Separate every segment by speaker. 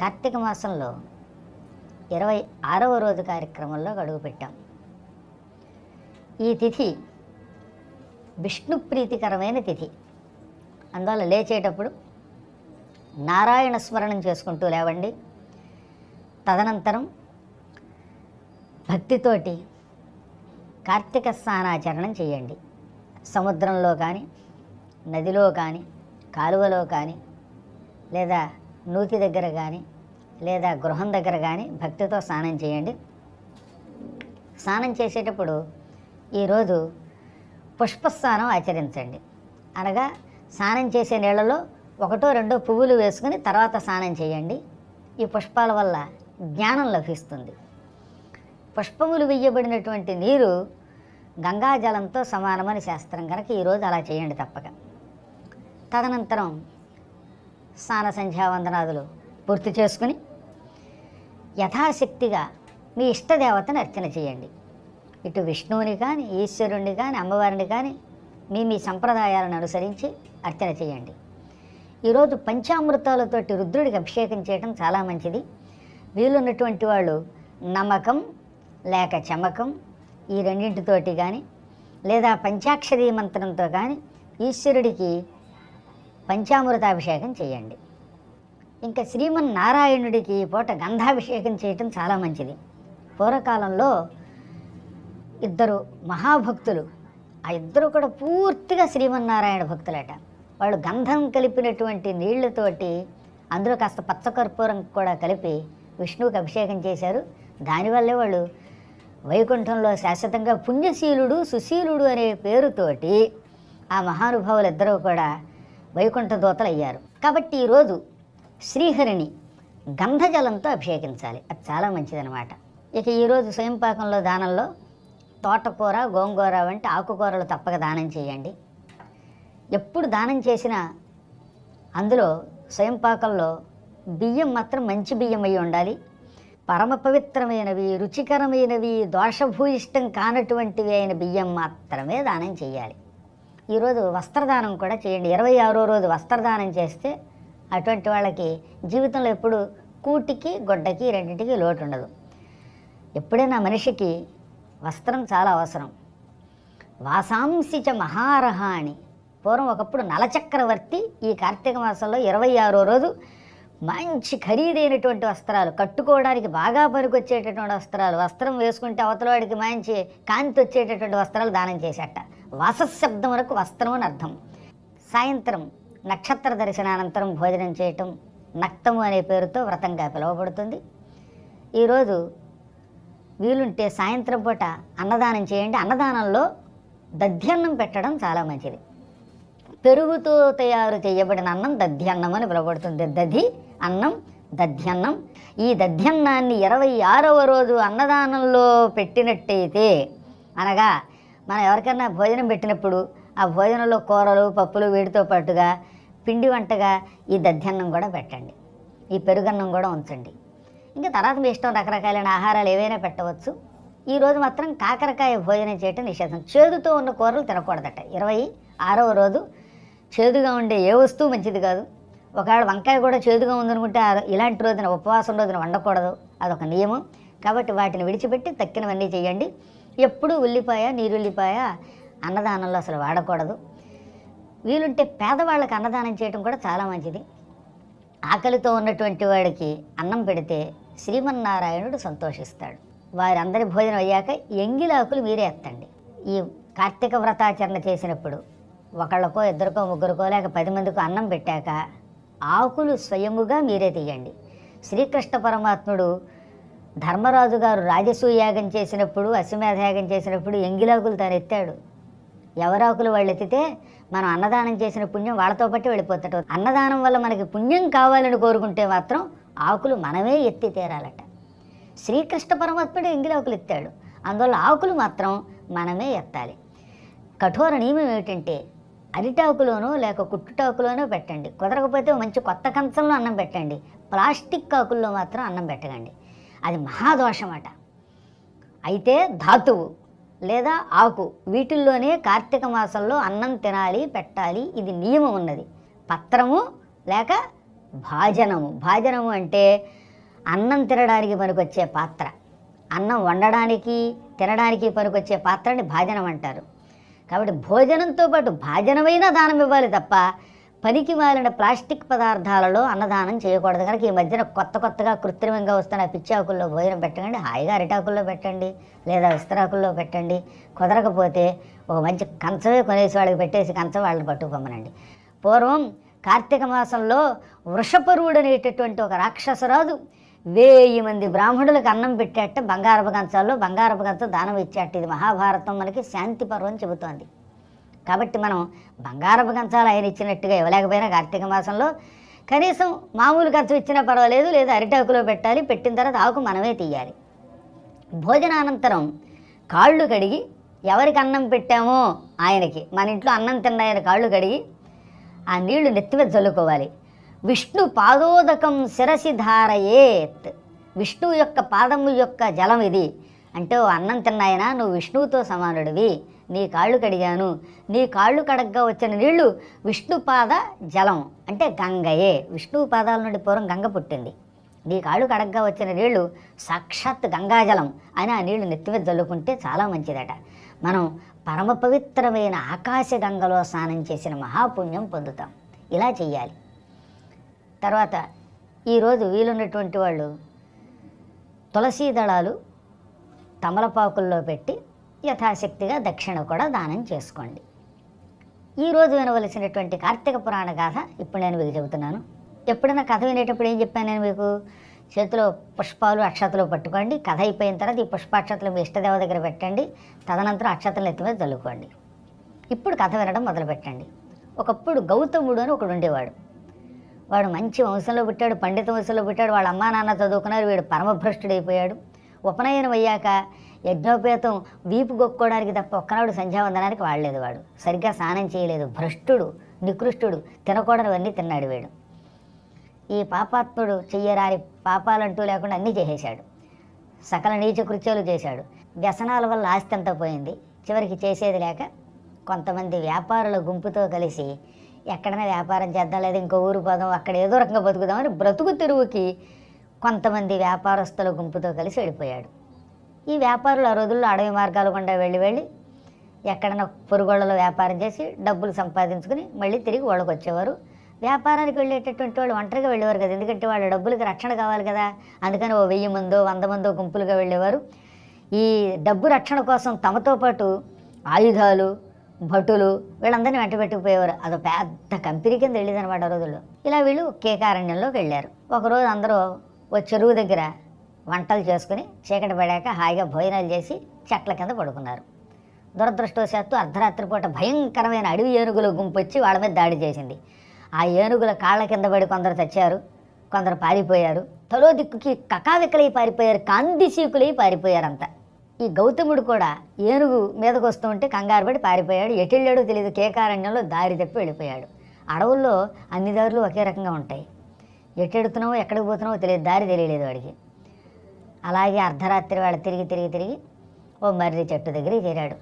Speaker 1: కార్తీక మాసంలో ఇరవై ఆరవ రోజు కార్యక్రమంలో అడుగుపెట్టాం ఈ తిథి విష్ణు ప్రీతికరమైన తిథి. అందువల్ల లేచేటప్పుడు నారాయణ స్మరణం చేసుకుంటూ లేవండి. తదనంతరం భక్తితోటి కార్తీక స్నానాచరణం చేయండి. సముద్రంలో కానీ నదిలో కానీ కాలువలో కానీ లేదా నూతి దగ్గర కానీ లేదా గృహం దగ్గర కానీ భక్తితో స్నానం చేయండి. స్నానం చేసేటప్పుడు ఈరోజు పుష్పస్నానం ఆచరించండి. అనగా స్నానం చేసే నీళ్ళలో ఒకటో రెండో పువ్వులు వేసుకుని తర్వాత స్నానం చేయండి. ఈ పుష్పాల వల్ల జ్ఞానం లభిస్తుంది. పుష్పములు వెయ్యబడినటువంటి నీరు గంగాజలంతో సమానమని శాస్త్రం కనుక ఈరోజు అలా చేయండి తప్పక. తదనంతరం స్నాన సంధ్యావందనాదులు పూర్తి చేసుకుని యథాశక్తిగా మీ ఇష్టదేవతను అర్చన చేయండి. ఇటు విష్ణువుని కానీ ఈశ్వరుణ్ణి కానీ అమ్మవారిని కానీ మీ మీ సంప్రదాయాలను అనుసరించి అర్చన చేయండి. ఈరోజు పంచామృతాలతోటి రుద్రుడికి అభిషేకం చేయడం చాలా మంచిది. వీలున్నటువంటి వాళ్ళు నమ్మకం లేక చమకం ఈ రెండింటితోటి కానీ లేదా పంచాక్షరీ మంత్రంతో కానీ ఈశ్వరుడికి పంచామృతాభిషేకం చేయండి. ఇంకా శ్రీమన్నారాయణుడికి ఈ పూట గంధాభిషేకం చేయటం చాలా మంచిది. పూర్వకాలంలో ఇద్దరు మహాభక్తులు ఆ ఇద్దరు కూడా పూర్తిగా శ్రీమన్నారాయణ భక్తులట. వాళ్ళు గంధం కలిపినటువంటి నీళ్ళతోటి అందులో కాస్త పచ్చకర్పూరం కూడా కలిపి విష్ణువుకి అభిషేకం చేశారు. దానివల్లే వాళ్ళు వైకుంఠంలో శాశ్వతంగా పుణ్యశీలుడు సుశీలుడు అనే పేరుతోటి ఆ మహానుభావులు ఇద్దరూ కూడా వైకుంఠ దూతలు అయ్యారు కాబట్టి ఈరోజు శ్రీహరిని గంధజలంతో అభిషేకించాలి. అది చాలా మంచిదనమాట ఇక ఈరోజు స్వయంపాకంలో దానంలో తోటకూర గోంగూర వంటి ఆకుకూరలు తప్పక దానం చేయండి. ఎప్పుడు దానం చేసినా అందులో స్వయంపాకంలో బియ్యం మాత్రం మంచి బియ్యం అయి ఉండాలి. పరమ పవిత్రమైనవి రుచికరమైనవి దోషభూయిష్టం కానటువంటివి అయిన బియ్యం మాత్రమే దానం చేయాలి. ఈరోజు వస్త్రదానం కూడా చేయండి. ఇరవై ఆరో రోజు వస్త్రదానం చేస్తే అటువంటి వాళ్ళకి జీవితంలో ఎప్పుడు కూటికి గొడ్డకి రెండింటికి లోటు ఉండదు. ఎప్పుడైనా మనిషికి వస్త్రం చాలా అవసరం. వాసాంసి మహారహ అని పూర్వం ఒకప్పుడు నలచక్రవర్తి ఈ కార్తీక మాసంలో ఇరవై ఆరో రోజు మంచి ఖరీదైనటువంటి వస్త్రాలు కట్టుకోవడానికి బాగా పనికొచ్చేటటువంటి వస్త్రాలు వస్త్రం వేసుకుంటే అవతలవాడికి మంచి కాంతి వచ్చేటటువంటి వస్త్రాలు దానం చేసేట వాసశబ్దం వరకు వస్త్రం అని అర్థం. సాయంత్రం నక్షత్ర దర్శనానంతరం భోజనం చేయటం నక్తము అనే పేరుతో వ్రతంగా పిలువబడుతుంది. ఈరోజు వీలుంటే సాయంత్రం పూట అన్నదానం చేయండి. అన్నదానంలో దధ్యన్నం పెట్టడం చాలా మంచిది. పెరుగుతో తయారు చేయబడిన అన్నం దధ్యన్నం అని పిలువబడుతుంది. దధి అన్నం దధ్యన్నం. ఈ దధ్యన్నాన్ని ఇరవై ఆరవ రోజు అన్నదానంలో పెట్టినట్టయితే అనగా మనం ఎవరికైనా భోజనం పెట్టినప్పుడు ఆ భోజనంలో కూరలు పప్పులు వీటితో పాటుగా పిండి వంటగా ఈ దధ్యన్నం కూడా పెట్టండి. ఈ పెరుగన్నం కూడా ఉంచండి. ఇంకా తర్వాత మీ ఇష్టం రకరకాలైన ఆహారాలు ఏవైనా పెట్టవచ్చు. ఈరోజు మాత్రం కాకరకాయ భోజనం చేయటం నిషేధం. చేదుతో ఉన్న కూరలు తినకూడదట. ఇరవై ఆరవ రోజు చేదుగా ఉండే ఏ వస్తువు మంచిది కాదు. ఒకవేళ వంకాయ కూడా చేదుగా ఉందనుకుంటే ఇలాంటి రోజున ఉపవాసం రోజున వండకూడదు. అదొక నియమం. కాబట్టి వాటిని విడిచిపెట్టి తక్కినవన్నీ చేయండి. ఎప్పుడూ ఉల్లిపాయ నీరుల్లిపాయ అన్నదానంలో అసలు వాడకూడదు. వీలుంటే పేదవాళ్ళకి అన్నదానం చేయడం కూడా చాలా మంచిది. ఆకలితో ఉన్నటువంటి వాడికి అన్నం పెడితే శ్రీమన్నారాయణుడు సంతోషిస్తాడు. వారందరి భోజనం అయ్యాక ఎంగిలాకులు మీరే ఎత్తండి. ఈ కార్తీక వ్రతాచరణ చేసినప్పుడు ఒకళ్ళకో ఇద్దరికో ముగ్గురికో లేక పది మందికో అన్నం పెట్టాక ఆకులు స్వయముగా మీరే తీయండి. శ్రీకృష్ణ పరమాత్ముడు ధర్మరాజు గారు రాజసూయాగం చేసినప్పుడు అశ్వమేధయాగం చేసినప్పుడు ఎంగిలాకులు తాను ఎత్తాడు ఎవరాకులు వాళ్ళు ఎత్తితే మనం అన్నదానం చేసిన పుణ్యం వాళ్ళతో పట్టి వెళ్ళిపోతాడు అన్నదానం వల్ల మనకి పుణ్యం కావాలని కోరుకుంటే మాత్రం ఆకులు మనమే ఎత్తి తీరాలట. శ్రీకృష్ణ పరమాత్ముడు ఎంగిలాకులు ఎత్తాడు. అందువల్ల ఆకులు మాత్రం మనమే ఎత్తాలి. కఠోర నియమం ఏమిటంటే అరిటాకులోనో లేక కుట్టుటాకులోనో పెట్టండి. కుదరకపోతే మంచి కొత్త కంచంలో అన్నం పెట్టండి. ప్లాస్టిక్ ఆకుల్లో మాత్రం అన్నం పెట్టకండి. అది మహాదోషం అట అయితే ధాతువు లేదా ఆకు వీటిల్లోనే కార్తీక మాసంలో అన్నం తినాలి పెట్టాలి ఇది నియమం ఉన్నది. పత్రము లేక భాజనము. భాజనము అంటే అన్నం తినడానికి పనికొచ్చే పాత్ర. అన్నం వండడానికి తినడానికి పనికొచ్చే పాత్రని భాజనం అంటారు. కాబట్టి భోజనంతో పాటు భాజనమైనా దానం ఇవ్వాలి తప్ప పనికి మారిన ప్లాస్టిక్ పదార్థాలలో అన్నదానం చేయకూడదు. కనుక ఈ మధ్యన కొత్త కొత్తగా కృత్రిమంగా వస్తున్న పిచ్చాకుల్లో భోజనం పెట్టండి హాయిగా అరిటాకుల్లో పెట్టండి. లేదా విస్తరాకుల్లో పెట్టండి. కుదరకపోతే ఒక మంచి కంచమే కొనేసి వాళ్ళకి పెట్టేసి కంచం వాళ్ళని పట్టుకోమనండి. పూర్వం కార్తీక మాసంలో వృషపరువుడు అనేటటువంటి ఒక రాక్షసరాజు వేయి మంది బ్రాహ్మణులకు అన్నం పెట్టేట బంగారపు కంచాల్లో బంగారపు కంచం దానం ఇచ్చేట. ఇది మహాభారతం. మనకి శాంతి పర్వం చెబుతోంది. కాబట్టి మనం బంగారపు కంచాలు ఆయన ఇచ్చినట్టుగా ఇవ్వలేకపోయినా కార్తీక మాసంలో కనీసం మామూలు ఖర్చు ఇచ్చినా పర్వాలేదు లేదా అరిటాకులో పెట్టాలి పెట్టిన తర్వాత ఆకు మనమే తీయాలి. భోజనానంతరం కాళ్ళు కడిగి ఎవరికి అన్నం పెట్టామో ఆయనకి మన ఇంట్లో అన్నం తిన్న ఆయన కాళ్ళు కడిగి ఆ నీళ్ళు నెత్తి మీద చల్లుకోవాలి. విష్ణు పాదోదకం శిరసి ధారయేత్ విష్ణువు యొక్క పాదము యొక్క జలం ఇది. అంటే ఓ అన్నం తిన్నాయన నువ్వు విష్ణువుతో సమానుడివి. నీ కాళ్ళు కడిగాను. నీ కాళ్ళు కడగ్గా వచ్చిన నీళ్ళు విష్ణుపాద జలం అంటే గంగయే. విష్ణు పాదాల నుండి పూర్వం గంగ పుట్టింది. నీ కాళ్ళు కడగ్గా వచ్చిన నీళ్ళు సాక్షాత్ గంగాజలం అని ఆ నీళ్ళు నెత్తిమీద చల్లుకుంటే చాలా మంచిదట. మనం పరమ పవిత్రమైన ఆకాశ గంగలో స్నానం చేసిన మహాపుణ్యం పొందుతాం. ఇలా చెయ్యాలి. తర్వాత ఈరోజు వీలున్నటువంటి వాళ్ళు తులసీ దళాలు తమలపాకుల్లో పెట్టి యథాశక్తిగా దక్షిణ కూడా దానం చేసుకోండి. ఈరోజు వినవలసినటువంటి కార్తీక పురాణ గాథ ఇప్పుడు నేను మీకు చెబుతున్నాను. ఎప్పుడైనా కథ వినేటప్పుడు ఏం చెప్పాను నేను మీకు? చేతిలో పుష్పాలు అక్షతలు పట్టుకోండి. కథ అయిపోయిన తర్వాత ఈ పుష్పాక్షతలు మీ ఇష్టదేవ దగ్గర పెట్టండి. తదనంతరం అక్షతలు ఎత్తి మీద చల్లుకోండి ఇప్పుడు కథ వినడం మొదలు పెట్టండి. ఒకప్పుడు గౌతముడు అని ఒకడు ఉండేవాడు. వాడు మంచి వంశంలో పుట్టాడు పండిత వంశంలో పుట్టాడు. వాళ్ళ అమ్మా నాన్న చదువుకున్నారు వీడు పరమభ్రష్టుడైపోయాడు. ఉపనయనం అయ్యాక యజ్ఞోపేతం వీపు గొక్కోవడానికి తప్ప ఒక్కనాడు సంధ్యావందనానికి వాడలేదు వాడు. సరిగ్గా స్నానం చేయలేదు. భ్రష్టుడు నికృష్టుడు తినకూడనివన్నీ తిన్నాడు వీడు. ఈ పాపాత్ముడు చెయ్యరాని పాపాలంటూ లేకుండా అన్నీ చేసేశాడు. సకల నీచ కృత్యాలు చేశాడు. వ్యసనాల వల్ల ఆస్తి అంతా పోయింది. చివరికి చేసేది లేక కొంతమంది వ్యాపారుల గుంపుతో కలిసి ఎక్కడైనా వ్యాపారం చేద్దాం లేదా ఇంకో ఊరు పోదాం అక్కడ ఏదో రకంగా బతుకుదామని బ్రతుకు తెరువుకి కొంతమంది వ్యాపారస్తుల గుంపుతో కలిసి వెళ్ళిపోయాడు. ఈ వ్యాపారులు ఆ రోజుల్లో అడవి మార్గాల గుండా వెళ్ళి వెళ్ళి ఎక్కడైనా పొరుగోళ్ళలో వ్యాపారం చేసి డబ్బులు సంపాదించుకుని మళ్ళీ తిరిగి వాళ్ళకి వచ్చేవారు. వ్యాపారానికి వెళ్ళేటటువంటి వాళ్ళు ఒంటరిగా వెళ్ళేవారు కదా ఎందుకంటే వాళ్ళ డబ్బులకి రక్షణ కావాలి కదా అందుకని ఓ వెయ్యి మందో వంద మందో గుంపులుగా వెళ్ళేవారు. ఈ డబ్బు రక్షణ కోసం తమతో పాటు ఆయుధాలు భటులు వీళ్ళందరినీ వెంట పెట్టుకుపోయేవారు. అదో పెద్ద కంపెనీ కింద వెళ్ళేదనమాట ఆ రోజుల్లో. ఇలా వీళ్ళు కేకారణ్యంలోకి వెళ్ళారు. ఒకరోజు అందరూ ఓ చెరువు దగ్గర వంటలు చేసుకుని చీకటి పడాక హాయిగా భోజనాలు చేసి చెట్ల కింద పడుకున్నారు. దురదృష్టవశాత్తు అర్ధరాత్రి పూట భయంకరమైన అడవి ఏనుగుల గుంపు వచ్చి వాళ్ళ మీద దాడి చేసింది. ఆ ఏనుగుల కాళ్ళ కింద పడి కొందరు తెచ్చారు కొందరు పారిపోయారు. తలో దిక్కుకి కకావికలై పారిపోయారు కాందిశీకులై పారిపోయారంతా ఈ గౌతముడు కూడా ఏనుగు మీదకు వస్తుంటే ఉంటే కంగారు పడి పారిపోయాడు. ఎటిళ్ళాడో తెలియదు కేకారణ్యంలో దారి తప్పి వెళ్ళిపోయాడు. అడవుల్లో అన్ని దారులు ఒకే రకంగా ఉంటాయి. ఎటెడుతున్నావో ఎక్కడికి పోతున్నావో తెలియదు దారి తెలియలేదు వాడికి. అలాగే అర్ధరాత్రి వాళ్ళు తిరిగి తిరిగి తిరిగి ఓ మర్రి చెట్టు దగ్గరికి చేరాడు.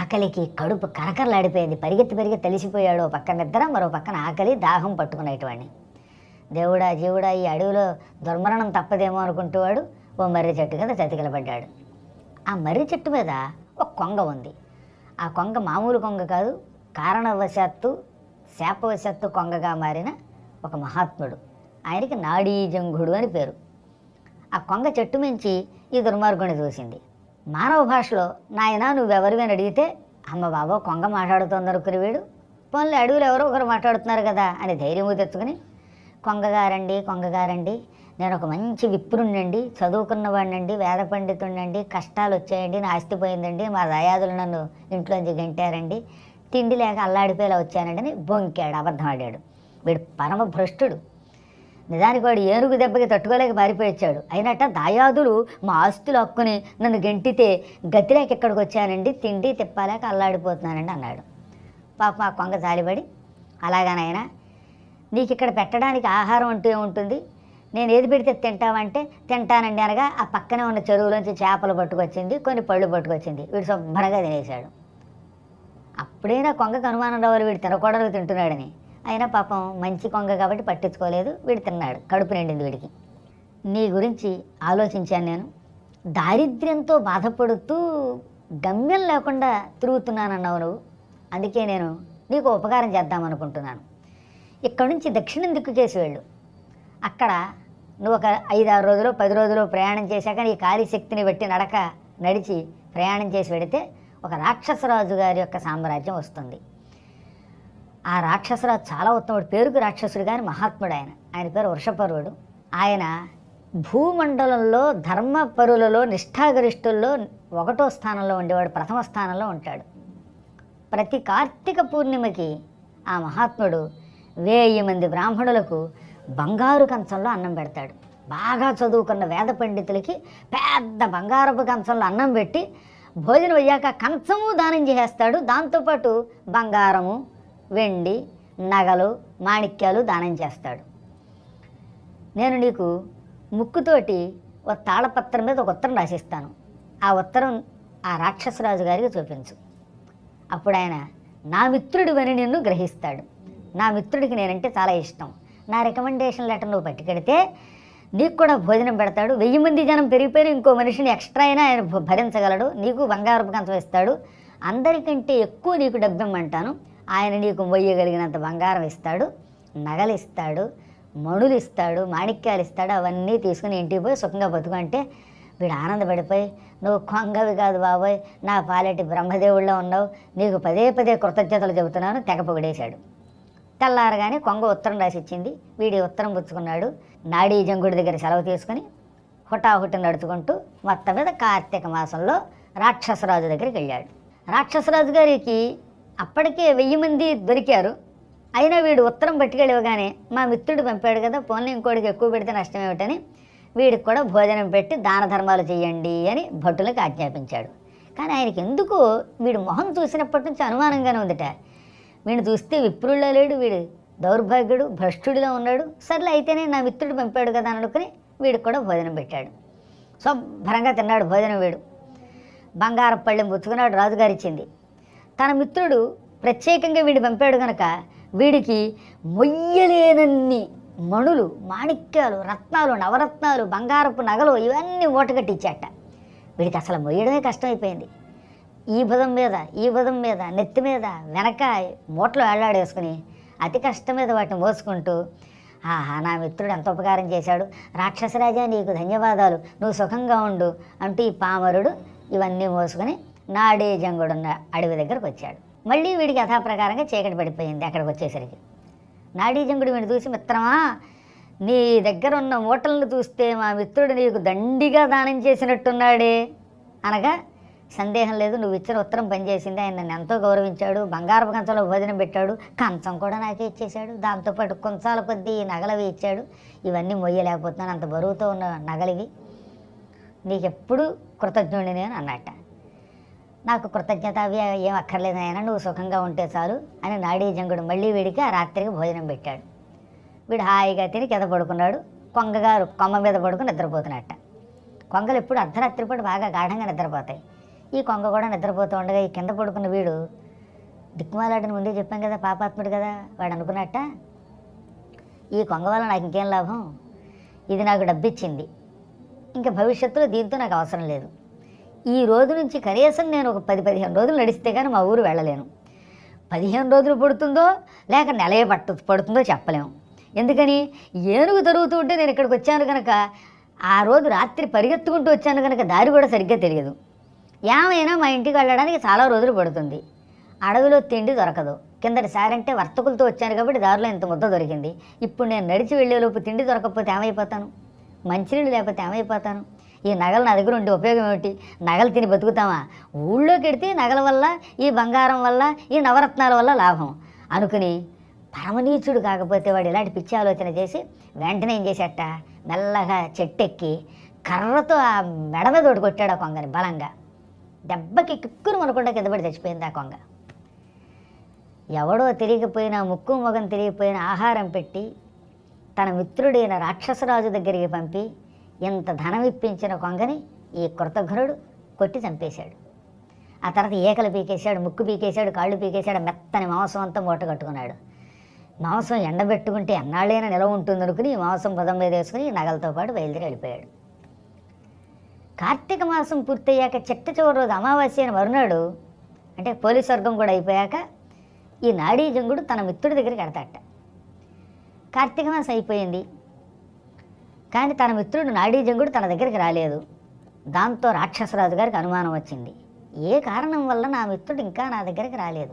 Speaker 1: ఆకలికి కడుపు కరకరలాడిపోయింది. పరిగెత్తి పరిగెత్తి తెలిసిపోయాడు ఓ పక్కన నిద్ర మరో పక్కన ఆకలి దాహం పట్టుకునేటివాడిని. దేవుడా జీవుడా ఈ అడవిలో దుర్మరణం తప్పదేమో అనుకుంటూ వాడు ఓ మర్రి చెట్టు కింద చతికిలబడ్డాడు. ఆ మర్రి చెట్టు మీద ఒక కొంగ ఉంది. ఆ కొంగ మామూలు కొంగ కాదు కారణవశాత్తు శాపవశాత్తు కొంగగా మారిన ఒక మహాత్ముడు. ఆయనకి నాడీజంఘుడు అని పేరు. ఆ కొంగ చెట్టు మించి ఈ దుర్మార్గుని చూసింది. మానవ భాషలో నాయనా నువ్వెవరివని అని అడిగితే అమ్మ బాబో కొంగ మాట్లాడుతోందనుకుని వీడు. పనులు అడవులు ఎవరో ఒకరు మాట్లాడుతున్నారు కదా అని ధైర్యము తెచ్చుకుని కొంగగారండి కొంగగారండి నేను ఒక మంచి విప్రుణ్ణండి చదువుకున్నవాడినండి వేద పండితుడినండి కష్టాలు వచ్చాయండి నా ఆస్తి పోయిందండి మా దయాదులు నన్ను ఇంట్లోంచి గంటారండి తిండి లేక అల్లాడిపోయేలా వచ్చానండి అని బొంకాడు అబద్ధం ఆడాడు. వీడు పరమ భ్రష్టుడు నిజానికి వాడు ఏనుగు దెబ్బకి తట్టుకోలేక పారిపోయి వచ్చాడు అయినట్ట దాయాదులు మా ఆస్తులు హక్కుని నన్ను గెంటితే గతిరేక ఇక్కడికి వచ్చానండి తిండి తిప్పాలేక అల్లాడిపోతున్నానండి అన్నాడు. పాప ఆ కొంగ జాలిపడి అలాగానైనా నీకు ఇక్కడ పెట్టడానికి ఆహారం అంటూ ఏముంటుంది? నేను ఏది పెడితే తింటావంటే తింటానండి అనగా ఆ పక్కనే ఉన్న చెరువులోంచి చేపలు పట్టుకొచ్చింది కొన్ని పళ్ళు పట్టుకొచ్చింది వీడు శుభ్రంగా తినేశాడు. అప్పుడైనా కొంగకు అనుమానం రావాలి వీడు తినకూడదు తింటున్నాడని. అయినా పాపం మంచి కొంగ కాబట్టి పట్టించుకోలేదు వీడు తిన్నాడు కడుపు నిండింది వీడికి. నీ గురించి ఆలోచించాను నేను. దారిద్ర్యంతో బాధపడుతూ గమ్యం లేకుండా తిరుగుతున్నానన్నావు నువ్వు. అందుకే నేను నీకు ఉపకారం చేద్దామనుకుంటున్నాను. ఇక్కడ నుంచి దక్షిణం దిక్కు చేసి వెళ్ళు. అక్కడ నువ్వు ఒక ఐదు ఆరు రోజులు పది రోజులు ప్రయాణం చేశాక నీ ఖాళీ శక్తిని బట్టి నడక నడిచి ప్రయాణం చేసి వెడితే ఒక రాక్షసరాజు గారి యొక్క సామ్రాజ్యం వస్తుంది. ఆ రాక్షసరాజు చాలా ఉత్తముడు. పేరుకు రాక్షసుడు కానీ మహాత్ముడు ఆయన ఆయన పేరు వృషపర్వుడు ఆయన భూమండలంలో ధర్మపరులలో నిష్ఠాగరిష్ఠుల్లో ఒకటో స్థానంలో ఉండేవాడు. ప్రథమ స్థానంలో ఉంటాడు. ప్రతి కార్తీక పూర్ణిమకి ఆ మహాత్ముడు వేయి మంది బ్రాహ్మణులకు బంగారు కంచంలో అన్నం పెడతాడు. బాగా చదువుకున్న వేద పండితులకి పెద్ద బంగారపు కంచంలో అన్నం పెట్టి భోజనం అయ్యాక కంచము దానం చేసేస్తాడు. దాంతోపాటు బంగారము వెండి నగలు మాణిక్యాలు దానం చేస్తాడు. నేను నీకు ముక్కుతోటి ఒక తాళపత్రం మీద ఒక ఉత్తరం రాసిస్తాను. ఆ ఉత్తరం ఆ రాక్షసరాజు గారికి చూపించు. అప్పుడు ఆయన నా మిత్రుడివని నిన్ను గ్రహిస్తాడు. నా మిత్రుడికి నేనంటే చాలా ఇష్టం. నా రికమెండేషన్ లెటర్ నువ్వు పట్టుకెడితే నీకు కూడా భోజనం పెడతాడు. వెయ్యి మంది జనం పెరిగిపోయిన ఇంకో మనిషిని ఎక్స్ట్రా అయినా ఆయన భరించగలడు. నీకు బంగారపు కంచం ఇస్తాడు. అందరికంటే ఎక్కువ నీకు డబ్బిమ్మంటాను. ఆయన నీకు మొయ్యగలిగినంత బంగారం ఇస్తాడు నగలు ఇస్తాడు మణులు ఇస్తాడు మాణిక్యాలు ఇస్తాడు అవన్నీ తీసుకుని ఇంటికి పోయి సుఖంగా బతుకంటే వీడు ఆనందపడిపోయి నువ్వు కొంగవి కాదు బాబోయ్ నా పాలెటి బ్రహ్మదేవుల్లో ఉన్నావు నీకు పదే పదే కృతజ్ఞతలు చెబుతున్నాను తెగ పొగిడేశాడు. తెల్లారగానే కొంగ ఉత్తరం రాసి ఇచ్చింది వీడి ఉత్తరం పుచ్చుకున్నాడు. నాడీ జంగుడి దగ్గర సెలవు తీసుకుని హుటాహుటి నడుచుకుంటూ మొత్తం మీద కార్తీక మాసంలో రాక్షసరాజు దగ్గరికి వెళ్ళాడు. రాక్షసరాజు గారికి అప్పటికే వెయ్యి మంది దొరికారు. అయినా వీడు ఉత్తరం పట్టుకెళ్ళివగానే మా మిత్రుడు పంపాడు కదా పోన్లీ ఇంకోటికి ఎక్కువ పెడితే నష్టం ఏమిటని వీడికి కూడా భోజనం పెట్టి దాన ధర్మాలు చేయండి అని భటులకు ఆజ్ఞాపించాడు. కానీ ఆయనకి ఎందుకు వీడు మొహం చూసినప్పటి నుంచి అనుమానంగానే ఉందిట. వీడు చూస్తే విప్రుల్లో లేడు వీడు దౌర్భాగ్యుడు భ్రష్టుడిలో ఉన్నాడు. సర్లే అయితేనే నా మిత్రుడు పంపాడు కదా అని అనుకుని వీడికి కూడా భోజనం పెట్టాడు. శుభ్రంగా తిన్నాడు భోజనం వీడు. బంగారం పళ్ళెం పుచ్చుకున్నాడు రాజుగారిచ్చింది. తన మిత్రుడు ప్రత్యేకంగా వీడు పంపాడు గనక వీడికి మొయ్యలేనన్ని మణులు మాణిక్యాలు రత్నాలు నవరత్నాలు బంగారపు నగలు ఇవన్నీ మూటగట్టిచ్చాట వీడికి అసలు మొయ్యడమే కష్టమైపోయింది. ఈ భుజం మీద ఈ భుజం మీద నెత్తి మీద వెనక మూటలు వేలాడేసుకుని అతి కష్టం మీద వాటిని మోసుకుంటూ ఆహా నా మిత్రుడు ఎంత ఉపకారం చేశాడు. రాక్షసరాజా నీకు ధన్యవాదాలు. నువ్వు సుఖంగా ఉండు అంటూ ఈ పామరుడు ఇవన్నీ మోసుకొని నాడే జంగుడున్న అడవి దగ్గరకు వచ్చాడు. మళ్ళీ వీడికి యథాప్రకారంగా చీకటి పడిపోయింది అక్కడికి వచ్చేసరికి. నాడీ జంగుడు వీడిని చూసి మిత్రమా నీ దగ్గర ఉన్న మూటలను చూస్తే మా మిత్రుడు నీకు దండిగా దానం చేసినట్టున్నాడే. అనగా సందేహం లేదు నువ్వు ఇచ్చిన ఉత్తరం పనిచేసింది. ఆయన నన్ను ఎంతో గౌరవించాడు బంగారపు కంచంలో భోజనం పెట్టాడు కంచం కూడా నాకే ఇచ్చేశాడు. దాంతోపాటు కొంచాల కొద్దీ నగలవి ఇచ్చాడు. ఇవన్నీ మొయ్యలేకపోతున్నాను అంత బరువుతో ఉన్న నగలివి. నీకెప్పుడు కృతజ్ఞుడిని నేను అన్నట్ట. నాకు కృతజ్ఞత అవి ఏం అక్కర్లేదు ఆయన నువ్వు సుఖంగా ఉంటే చాలు అని నాడీ జంగుడు మళ్ళీ వీడికి ఆ రాత్రికి భోజనం పెట్టాడు. వీడు హాయిగా తిని కింద పడుకున్నాడు. కొంగగారు కొమ్మ మీద పడుకుని నిద్రపోతున్నట్ట. కొంగలు ఎప్పుడు అర్ధరాత్రి పూట బాగా గాఢంగా నిద్రపోతాయి. ఈ కొంగ కూడా నిద్రపోతూ ఉండగా ఈ కింద పడుకున్న వీడు దిక్కుమాలాడని ముందే చెప్పాం కదా పాపాత్ముడు కదా వాడు అనుకున్నట్ట ఈ కొంగ వల్ల నాకు ఇంకేం లాభం? ఇది నాకు డబ్బిచ్చింది. ఇంకా భవిష్యత్తులో దీంతో నాకు అవసరం లేదు. ఈ రోజు నుంచి కనీసం నేను ఒక పది పదిహేను రోజులు నడిస్తే కానీ మా ఊరు వెళ్ళలేను. పదిహేను రోజులు పడుతుందో లేక నెలే పట్టు పడుతుందో చెప్పలేము. ఎందుకని? ఏనుగు తరుగుతూ ఉంటే నేను ఇక్కడికి వచ్చాను కనుక ఆ రోజు రాత్రి పరిగెత్తుకుంటూ వచ్చాను కనుక దారి కూడా సరిగ్గా తెలియదు. ఏమైనా మా ఇంటికి వెళ్ళడానికి చాలా రోజులు పడుతుంది. అడవిలో తిండి దొరకదు. కిందటి సారంటే వర్తకులతో వచ్చాను కాబట్టి దారిలో ఇంత ముద్ద దొరికింది. ఇప్పుడు నేను నడిచి వెళ్ళేలోపు తిండి దొరకకపోతే ఏమైపోతాను? మంచినీళ్ళు లేకపోతే ఏమైపోతాను? ఈ నగలు నా దగ్గర ఉండే ఉపయోగం ఏమిటి? నగలు తిని బతుకుతామా? ఊళ్ళోకి వెడితే నగల వల్ల ఈ బంగారం వల్ల ఈ నవరత్నాల వల్ల లాభం. అనుకుని పరమనీచుడు కాకపోతే వాడు ఇలాంటి పిచ్చి ఆలోచన చేసి వెంటనే ఏం చేసేట? మెల్లగా చెట్టెక్కి కర్రతో ఆ మెడ మీద ఒకటి కొట్టాడు ఆ కొంగని బలంగా. దెబ్బకి కిక్కురు మనకుండా కింద పడి చచ్చిపోయింది ఆ కొంగ. ఎవడో తెలియకపోయినా ముక్కు మొగం తెలియకపోయినా ఆహారం పెట్టి తన మిత్రుడైన రాక్షసరాజు దగ్గరికి పంపి ఇంత ధనం ఇప్పించిన కొంగని ఈ కృతఘ్నుడు కొట్టి చంపేశాడు. ఆ తర్వాత ఏకలు పీకేశాడు ముక్కు పీకేశాడు కాళ్ళు పీకేశాడు మెత్తని మాంసం అంతా మూట కట్టుకున్నాడు. మాంసం ఎండబెట్టుకుంటే ఎన్నాళ్ళైనా నిలవ ఉంటుంది అనుకుని మాంసం పదం మీద వేసుకుని నగలతో పాటు బయలుదేరి వెళ్ళిపోయాడు. కార్తీక మాసం పూర్తయ్యాక చిట్ట చివరి రోజు అమావాస్య అని మరునాడు అంటే పోలీస్ వర్గం కూడా అయిపోయాక ఈ నాడీ జంగుడు తన మిత్రుడి దగ్గరికి కడతాట కార్తీక మాసం అయిపోయింది. కానీ తన మిత్రుడు నాడీజంగుడు తన దగ్గరికి రాలేదు. దాంతో రాక్షసరాజు గారికి అనుమానం వచ్చింది. ఏ కారణం వల్ల నా మిత్రుడు ఇంకా నా దగ్గరికి రాలేదు?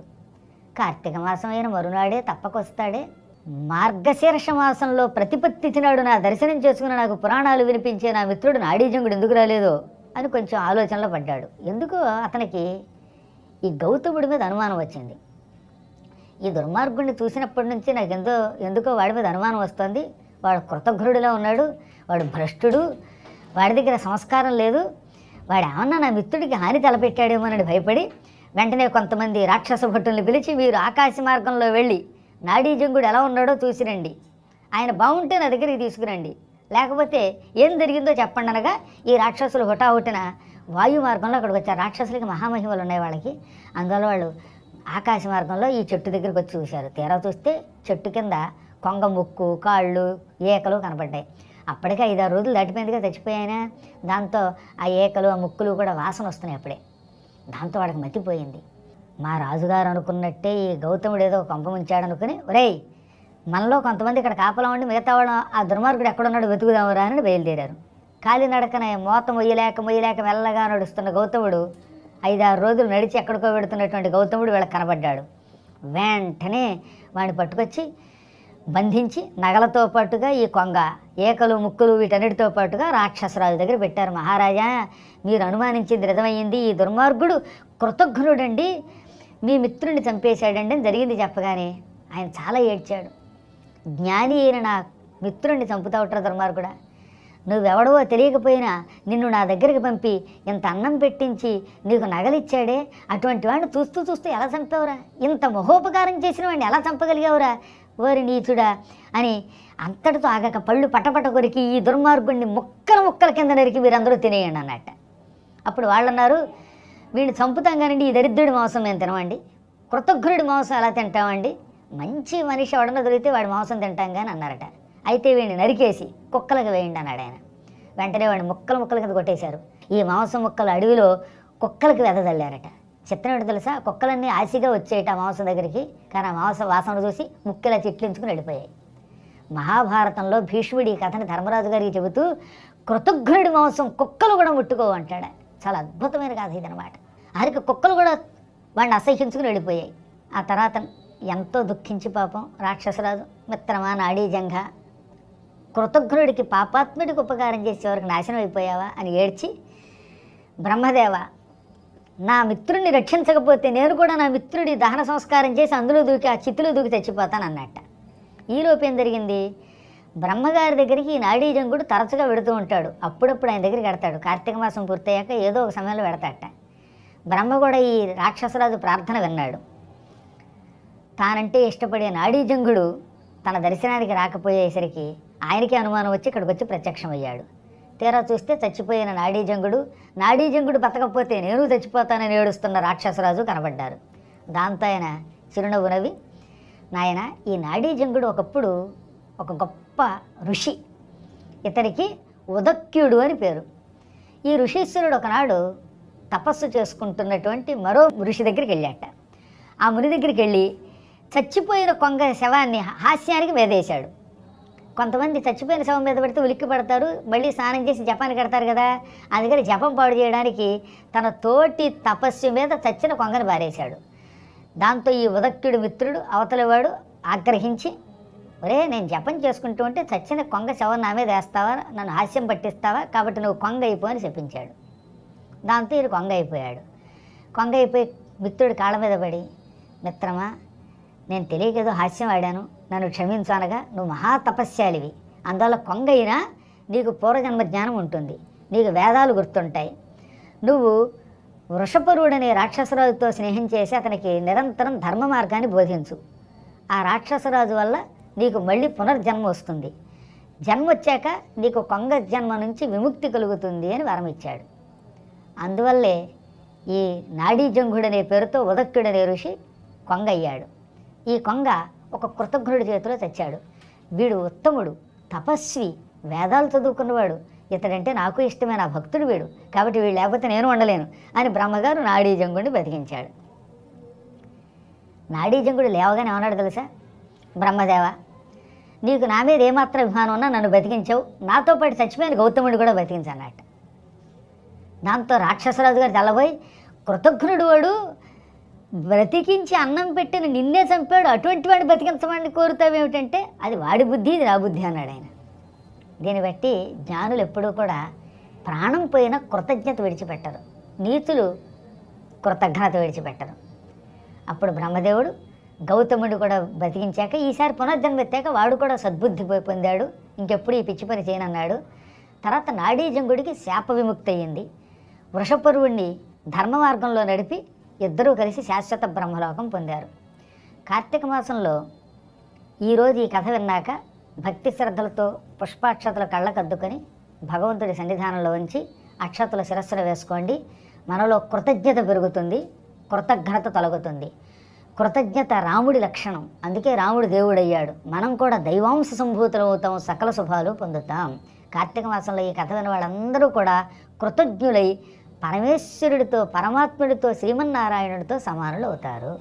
Speaker 1: కార్తీక మాసం అయిన మరునాడే తప్పకొస్తాడే. మార్గశీర్ష మాసంలో ప్రతిపత్తిచ్చినాడు నా దర్శనం చేసుకుని నాకు పురాణాలు వినిపించే నా మిత్రుడు నాడీజంగుడు ఎందుకు రాలేదో? అని కొంచెం ఆలోచనలో పడ్డాడు. ఎందుకు? అతనికి ఈ గౌతముడి మీద అనుమానం వచ్చింది. ఈ దుర్మార్గుడిని చూసినప్పటి నుంచి నాకు ఎంతో ఎందుకో వాడి మీద అనుమానం వస్తుంది. వాడు కృతఘ్రుడిలో ఉన్నాడు వాడు భ్రష్టుడు వాడి దగ్గర సంస్కారం లేదు. వాడు ఏమన్నా నా మిత్రుడికి హాని తలపెట్టాడేమోనని భయపడి వెంటనే కొంతమంది రాక్షస భట్టుల్ని పిలిచి మీరు ఆకాశ మార్గంలో వెళ్ళి నాడీజంగుడు ఎలా ఉన్నాడో చూసిరండి ఆయన బాగుంటే నా దగ్గరికి తీసుకురండి. లేకపోతే ఏం జరిగిందో చెప్పండి అనగా ఈ రాక్షసులు హుటాహుటిన వాయు మార్గంలో అక్కడికి వచ్చారు. రాక్షసులకి మహామహిమలు ఉన్నాయి వాళ్ళకి. అందువల్ల వాళ్ళు ఆకాశ మార్గంలో ఈ చెట్టు దగ్గరికి వచ్చి చూశారు. తీరా చూస్తే చెట్టు కింద కొంగ ముక్కు కాళ్ళు ఏకలు కనపడ్డాయి. అప్పటికే ఐదారు రోజులు దాటిపోయిందిగా చచ్చిపోయాయినా? దాంతో ఆ ఏకలు ఆ ముక్కులు కూడా వాసన వస్తున్నాయి అప్పుడే. దాంతో వాడికి మతిపోయింది. మా రాజుగారు అనుకున్నట్టే ఈ గౌతముడు ఏదో కొంప ముంచాడు అనుకుని ఒరేయ్ మనలో కొంతమంది ఇక్కడ కాపలా ఉండి మిగతా వాడు ఆ దుర్మార్గుడు ఎక్కడున్నాడు వెతుకుదామురా అని బయలుదేరారు. కాలినడకనే మోత మొయ్యలేక మొయ్యలేక మెల్లగా నడుస్తున్న గౌతముడు ఐదారు రోజులు నడిచి ఎక్కడికో పెడుతున్నటువంటి గౌతముడు వీళ్ళకి కనబడ్డాడు. వెంటనే వాడిని పట్టుకొచ్చి బంధించి నగలతో పాటుగా ఈ కొంగ ఏకలు ముక్కులు వీటన్నిటితో పాటుగా రాక్షసరాజు దగ్గర పెట్టారు మహారాజా. మీరు అనుమానించింది నిజమయ్యింది. ఈ దుర్మార్గుడు కృతజ్ఞుడండి మీ మిత్రుడిని చంపేశాడండి అని జరిగింది చెప్పగానే ఆయన చాలా ఏడ్చాడు. జ్ఞాని అయిన నా మిత్రుడిని చంపుతావుట్రా దుర్మార్గుడా. నువ్వెవడవో తెలియకపోయినా నిన్ను నా దగ్గరికి పంపి ఇంత అన్నం పెట్టించి నీకు నగలిచ్చాడే. అటువంటి వాడిని చూస్తూ చూస్తూ ఎలా చంపావురా? ఇంత మహోపకారం చేసిన వాడిని ఎలా చంపగలిగావురా? ఓరి నీచుడా అని అంతటితో ఆగక పళ్ళు పటపట కొరికి ఈ దుర్మార్గుడిని ముక్కల ముక్కల కింద నరికి వీరందరూ తినేయండి అన్నట్ట. అప్పుడు వాళ్ళు అన్నారు వీడిని చంపుతాం కానండి ఈ దరిద్రుడి మాంసం మేము తినమండి కృతజ్ఞుడి మాంసం ఎలా తింటామండి మంచి మనిషి ఎవడన్నా దొరికితే వాడి మాంసం తింటాం కానీ అన్నారట. అయితే వీడిని నరికేసి కుక్కలకు వేయండి అన్నాడు ఆయన. వెంటనే వాడిని ముక్కలు ముక్కల కింద కొట్టేశారు. ఈ మాంసం ముక్కలు అడవిలో కుక్కలకి వెదజల్లారట. చిత్రం తెలుసా? కుక్కలన్నీ ఆశగా వచ్చేయట మాంసం దగ్గరికి. కానీ ఆ మాంసం వాసన చూసి ముక్కెలా చిట్లించుకుని వెళ్ళిపోయాయి. మహాభారతంలో భీష్ముడి ఈ కథని ధర్మరాజు గారికి చెబుతూ కృతజ్ఞుడి మాంసం కుక్కలు కూడా ముట్టుకో అంటాడు. చాలా అద్భుతమైన కథ ఇదనమాట ఆరికి కుక్కలు కూడా వాడిని అసహ్యించుకుని వెళ్ళిపోయాయి. ఆ తర్వాత ఎంతో దుఃఖించి పాపం రాక్షసరాజు మిత్రమా నాడీ జంఘ కృతజ్ఞుడికి పాపాత్ముడికి ఉపకారం చేసే నాశనం అయిపోయావా అని ఏడ్చి బ్రహ్మదేవ నా మిత్రుడిని రక్షించకపోతే నేను కూడా నా మిత్రుడి దహన సంస్కారం చేసి అందులో దూకి ఆ చిత్తులో దూకి చచ్చిపోతాను అన్నట్ట. ఈలోపు ఏం జరిగింది? బ్రహ్మగారి దగ్గరికి ఈ నాడీజంగుడు తరచుగా వెడుతూ ఉంటాడు. అప్పుడప్పుడు ఆయన దగ్గరికి వెడతాడు. కార్తీక మాసం పూర్తయ్యాక ఏదో ఒక సమయంలో వెడతాట. బ్రహ్మ కూడా ఈ రాక్షసరాజు ప్రార్థన విన్నాడు. తానంటే ఇష్టపడే నాడీజంగుడు తన దర్శనానికి రాకపోయేసరికి ఆయనకి అనుమానం వచ్చి ఇక్కడికి వచ్చి ప్రత్యక్షమయ్యాడు. తీరా చూస్తే చచ్చిపోయిన నాడీజంగుడు నాడీజంగుడు బతకపోతే నేను చచ్చిపోతానని ఏడుస్తున్న రాక్షసరాజు కనబడ్డారు. దాంతో ఆయన చిరునవ్వు నవ్వి నాయన ఈ నాడీజంగుడు ఒకప్పుడు ఒక గొప్ప ఋషి. ఇతనికి ఉదక్యుడు అని పేరు. ఈ ఋషీశ్వరుడు ఒకనాడు తపస్సు చేసుకుంటున్నటువంటి మరో ఋషి దగ్గరికి వెళ్ళాట. ఆ ముని దగ్గరికి వెళ్ళి చచ్చిపోయిన కొంగ శవాన్ని హాస్యానికి వేదేశాడు. కొంతమంది చచ్చిపోయిన శవం మీద పెడితే ఉలిక్కి పడతారు మళ్ళీ స్నానం చేసి జపానికి కడతారు కదా. అందుకని జపం పాడు చేయడానికి తన తోటి తపస్సు మీద చచ్చిన కొంగని బారేశాడు. దాంతో ఈ ఉదక్యుడు మిత్రుడు అవతలివాడు ఆగ్రహించి ఒరే నేను జపం చేసుకుంటూ ఉంటే చచ్చిన కొంగ శవం నా మీద వేస్తావా? నన్ను హాస్యం పట్టిస్తావా? కాబట్టి నువ్వు కొంగ అయిపో అని చెప్పించాడు. దాంతో ఈయన కొంగ అయిపోయాడు. కొంగ అయిపోయి మిత్రుడు కాళ్ళ మీద పడి మిత్రమా నేను తెలియకేదో హాస్యం ఆడాను. నన్ను క్షమించనగా నువ్వు మహా తపస్యాలివి అందువల్ల కొంగ అయినా నీకు పూర్వజన్మ జ్ఞానం ఉంటుంది. నీకు వేదాలు గుర్తుంటాయి. నువ్వు వృషపరుడనే రాక్షసరాజుతో స్నేహం చేసి అతనికి నిరంతరం ధర్మ మార్గాన్ని బోధించు. ఆ రాక్షసరాజు వల్ల నీకు మళ్ళీ పునర్జన్మ వస్తుంది. జన్మ వచ్చాక నీకు కొంగ జన్మ నుంచి విముక్తి కలుగుతుంది అని వరం ఇచ్చాడు అందువల్లే ఈ నాడీజంఘుడనే పేరుతో ఉదక్యుడనే ఋషి కొంగ అయ్యాడు. ఈ కొంగ ఒక కృతజ్ఞుడి చేతిలో తెచ్చాడు. వీడు ఉత్తముడు తపస్వి వేదాలు చదువుకున్నవాడు. ఇతడంటే నాకు ఇష్టమే నా భక్తుడు వీడు. కాబట్టి వీడు లేకపోతే నేను ఉండలేను అని బ్రహ్మగారు నాడీ జంగుడిని బతికించాడు. నాడీ జంగుడు లేవగానే ఏమన్నాడు తెలుసా? బ్రహ్మదేవ నీకు నా మీద ఏమాత్రం అభిమానం ఉన్నా నన్ను బతికించావు. నాతో పాటు చచ్చిపోయిన గౌతముడు కూడా బతికించన్నట్ట దాంతో రాక్షసరాజు గారు తెల్లబోయి కృతజ్ఞుడు వాడు బ్రతికించి అన్నం పెట్టిన నిన్నే చంపాడు అటువంటి వాడిని బతికించమని కోరుతావేమిటంటే అది వాడి బుద్ధి ఇది నా బుద్ధి అన్నాడు ఆయన. దీన్ని బట్టి జ్ఞానులు ఎప్పుడూ కూడా ప్రాణం పోయిన కృతజ్ఞత విడిచిపెట్టరు. నీతులు కృతజ్ఞత విడిచిపెట్టరు. అప్పుడు బ్రహ్మదేవుడు గౌతముడు కూడా బతికించాక ఈసారి పునర్జన్మ ఎత్తాక వాడు కూడా సద్బుద్ధి పోయి పొందాడు. ఇంకెప్పుడు ఈ పిచ్చి పని చేయనన్నాడు. తర్వాత నాడీజంగుడికి శాప విముక్తి అయ్యింది వృషపరువుణ్ణి ధర్మ మార్గంలో నడిపి ఇద్దరూ కలిసి శాశ్వత బ్రహ్మలోకం పొందారు. కార్తీక మాసంలో ఈరోజు ఈ కథ విన్నాక భక్తి శ్రద్ధలతో పుష్పాక్షతలు కళ్ళకద్దుకొని భగవంతుడి సన్నిధానంలో ఉంచి అక్షతల శిరస్సులో వేసుకోండి. మనలో కృతజ్ఞత పెరుగుతుంది కృతజ్ఞత తొలగుతుంది. కృతజ్ఞత రాముడి లక్షణం. అందుకే రాముడు దేవుడయ్యాడు. మనం కూడా దైవాంశ సంభూతులు అవుతాం సకల శుభాలు పొందుతాం. కార్తీక మాసంలో ఈ కథ విన్న వాళ్ళందరూ కూడా కృతజ్ఞులై పరమేశ్వరుడితో పరమాత్ముడితో శ్రీమన్నారాయణుడితో సమానులు అవుతారు.